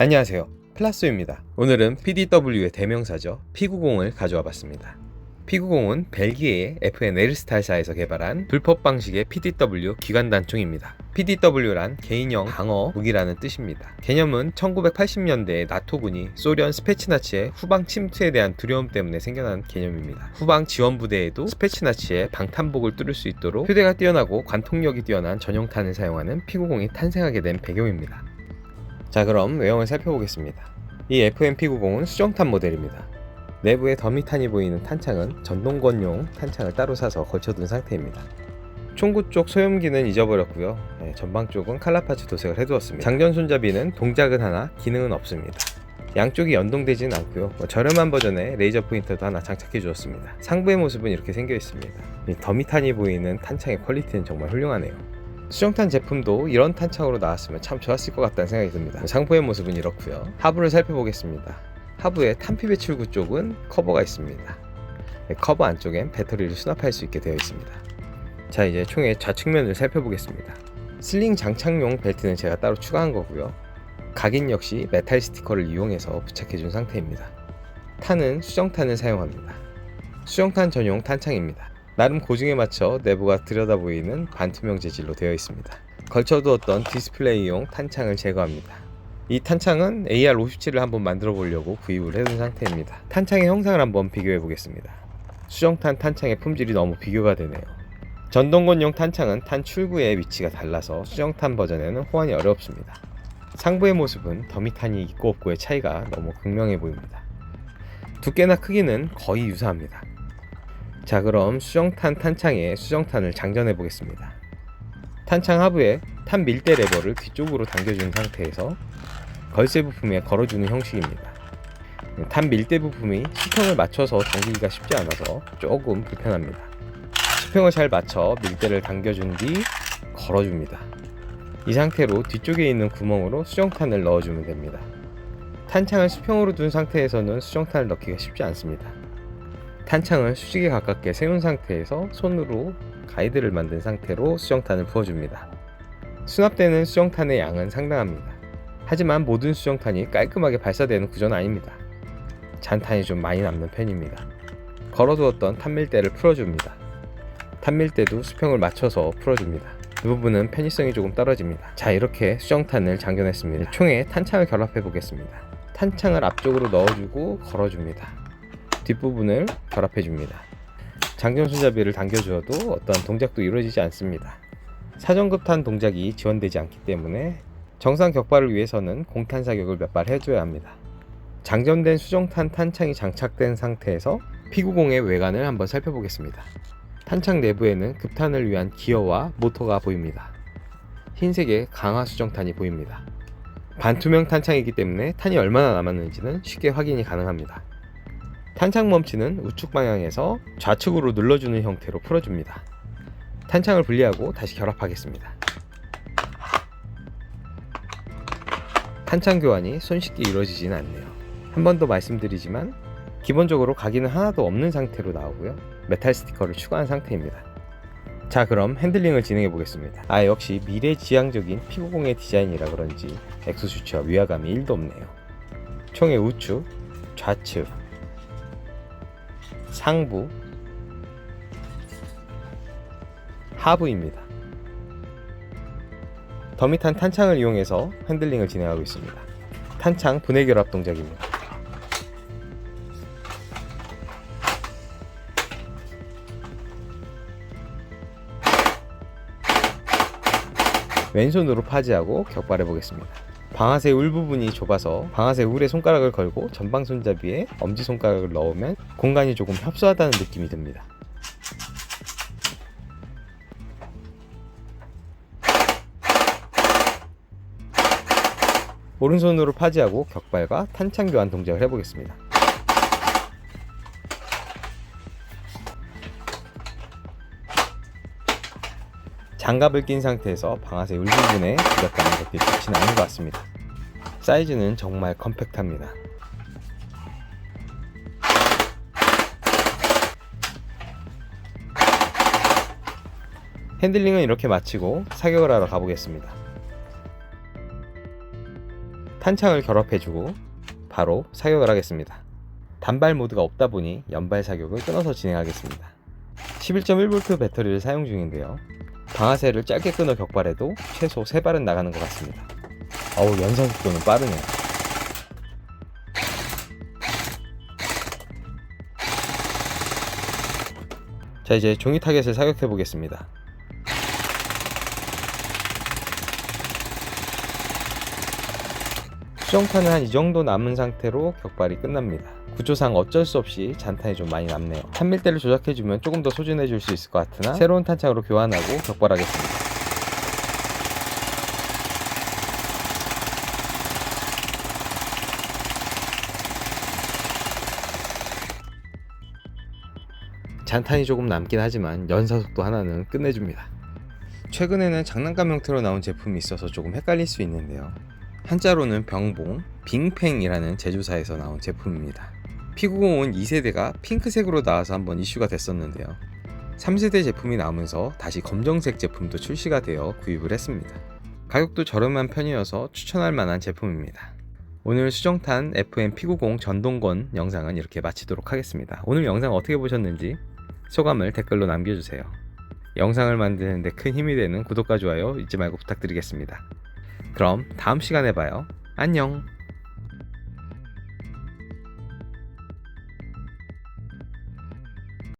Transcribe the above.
안녕하세요. 플라스입니다. 오늘은 PDW의 대명사죠. P90을 가져와 봤습니다. P90은 벨기에의 FN 에르스탈사에서 개발한 불법 방식의 PDW 기관 단총입니다. PDW란 개인형 방어 무기라는 뜻입니다. 개념은 1980년대에 나토군이 소련 스페치나치의 후방 침투에 대한 두려움 때문에 생겨난 개념입니다. 후방 지원 부대에도 스페치나치의 방탄복을 뚫을 수 있도록 휴대가 뛰어나고 관통력이 뛰어난 전용탄을 사용하는 P90이 탄생하게 된 배경입니다. 자 그럼 외형을 살펴보겠습니다. 이 FMP90은 수정탄 모델입니다. 내부에 더미탄이 보이는 탄창은 전동권용 탄창을 따로 사서 걸쳐둔 상태입니다. 총구 쪽 소염기는 잊어버렸고요. 네, 전방 쪽은 칼라파츠 도색을 해두었습니다. 장전 손잡이는 동작은 하나, 기능은 없습니다. 양쪽이 연동되지는 않고요. 뭐 저렴한 버전의 레이저 포인터도 하나 장착해 주었습니다. 상부의 모습은 이렇게 생겨 있습니다. 이 더미탄이 보이는 탄창의 퀄리티는 정말 훌륭하네요. 수정탄 제품도 이런 탄창으로 나왔으면 참 좋았을 것 같다는 생각이 듭니다. 상부의 모습은 이렇고요. 하부를 살펴보겠습니다. 하부에 탄피 배출구 쪽은 커버가 있습니다. 네, 커버 안쪽엔 배터리를 수납할 수 있게 되어 있습니다. 자 이제 총의 좌측면을 살펴보겠습니다. 슬링 장착용 벨트는 제가 따로 추가한 거고요. 각인 역시 메탈 스티커를 이용해서 부착해준 상태입니다. 탄은 수정탄을 사용합니다. 수정탄 전용 탄창입니다. 나름 고증에 맞춰 내부가 들여다 보이는 반투명 재질로 되어 있습니다. 걸쳐두었던 디스플레이용 탄창을 제거합니다. 이 탄창은 AR-57을 한번 만들어 보려고 구입을 해둔 상태입니다. 탄창의 형상을 한번 비교해 보겠습니다. 수정탄 탄창의 품질이 너무 비교가 되네요. 전동건용 탄창은 탄 출구의 위치가 달라서 수정탄 버전에는 호환이 어렵습니다. 상부의 모습은 더미탄이 있고 없고의 차이가 너무 극명해 보입니다. 두께나 크기는 거의 유사합니다. 자 그럼 수정탄 탄창에 수정탄을 장전해 보겠습니다. 탄창 하부에 탄 밀대 레버를 뒤쪽으로 당겨준 상태에서 걸쇠 부품에 걸어주는 형식입니다. 탄 밀대 부품이 수평을 맞춰서 당기기가 쉽지 않아서 조금 불편합니다. 수평을 잘 맞춰 밀대를 당겨준 뒤 걸어줍니다. 이 상태로 뒤쪽에 있는 구멍으로 수정탄을 넣어주면 됩니다. 탄창을 수평으로 둔 상태에서는 수정탄을 넣기가 쉽지 않습니다. 탄창을 수직에 가깝게 세운 상태에서 손으로 가이드를 만든 상태로 수정탄을 부어줍니다. 수납되는 수정탄의 양은 상당합니다. 하지만 모든 수정탄이 깔끔하게 발사되는 구조는 아닙니다. 잔탄이 좀 많이 남는 편입니다. 걸어두었던 탄밀대를 풀어줍니다. 탄밀대도 수평을 맞춰서 풀어줍니다. 이 부분은 편의성이 조금 떨어집니다. 자 이렇게 수정탄을 장전했습니다. 총에 탄창을 결합해 보겠습니다. 탄창을 앞쪽으로 넣어주고 걸어줍니다. 뒷부분을 결합해 줍니다. 장전 손잡이를 당겨주어도 어떤 동작도 이루어지지 않습니다. 사정급탄 동작이 지원되지 않기 때문에 정상 격발을 위해서는 공탄 사격을 몇 발 해줘야 합니다. 장전된 수정탄 탄창이 장착된 상태에서 P90의 외관을 한번 살펴보겠습니다. 탄창 내부에는 급탄을 위한 기어와 모터가 보입니다. 흰색의 강화 수정탄이 보입니다. 반투명 탄창이기 때문에 탄이 얼마나 남았는지는 쉽게 확인이 가능합니다. 탄창 멈치는 우측 방향에서 좌측으로 눌러주는 형태로 풀어줍니다. 탄창을 분리하고 다시 결합하겠습니다. 탄창 교환이 손쉽게 이루어지지는 않네요. 한 번 더 말씀드리지만 기본적으로 각인은 하나도 없는 상태로 나오고요. 메탈 스티커를 추가한 상태입니다. 자 그럼 핸들링을 진행해 보겠습니다. 아 역시 미래지향적인 P90의 디자인이라 그런지 엑소슈츠와 위화감이 1도 없네요. 총의 우측, 좌측, 상부, 하부입니다. 더미탄 탄창을 이용해서 핸들링을 진행하고 있습니다. 탄창 분해 결합 동작입니다. 왼손으로 파지하고 격발해 보겠습니다. 방아쇠 울 부분이 좁아서 방아쇠 울에 손가락을 걸고 전방 손잡이에 엄지 손가락을 넣으면 공간이 조금 협소하다는 느낌이 듭니다. 오른손으로 파지하고 격발과 탄창 교환 동작을 해보겠습니다. 장갑을 낀 상태에서 방아쇠 울 부분에 부착하는 것이 좋지는 않은 것 같습니다. 사이즈는 정말 컴팩트합니다. 핸들링은 이렇게 마치고 사격을 하러 가보겠습니다. 탄창을 결합해주고 바로 사격을 하겠습니다. 단발 모드가 없다 보니 연발 사격을 끊어서 진행하겠습니다. 11.1V 배터리를 사용 중인데요. 방아쇠를 짧게 끊어 격발해도 최소 3발은 나가는 것 같습니다. 어우 연산 속도는 빠르네요. 자 이제 종이 타겟을 사격해 보겠습니다. 수정탄은 한 이 정도 남은 상태로 격발이 끝납니다. 구조상 어쩔 수 없이 잔탄이 좀 많이 남네요. 탄밀대를 조작해주면 조금 더 소진해 줄 수 있을 것 같으나 새로운 탄창으로 교환하고 격발하겠습니다. 잔탄이 조금 남긴 하지만 연사속도 하나는 끝내줍니다. 최근에는 장난감 형태로 나온 제품이 있어서 조금 헷갈릴 수 있는데요. 한자로는 병봉, 빙팽이라는 제조사에서 나온 제품입니다. P90은 2세대가 핑크색으로 나와서 한번 이슈가 됐었는데요. 3세대 제품이 나오면서 다시 검정색 제품도 출시가 되어 구입을 했습니다. 가격도 저렴한 편이어서 추천할 만한 제품입니다. 오늘 수정탄 FM P90 전동건 영상은 이렇게 마치도록 하겠습니다. 오늘 영상 어떻게 보셨는지 소감을 댓글로 남겨주세요. 영상을 만드는데 큰 힘이 되는 구독과 좋아요 잊지 말고 부탁드리겠습니다. 그럼 다음 시간에 봐요. 안녕!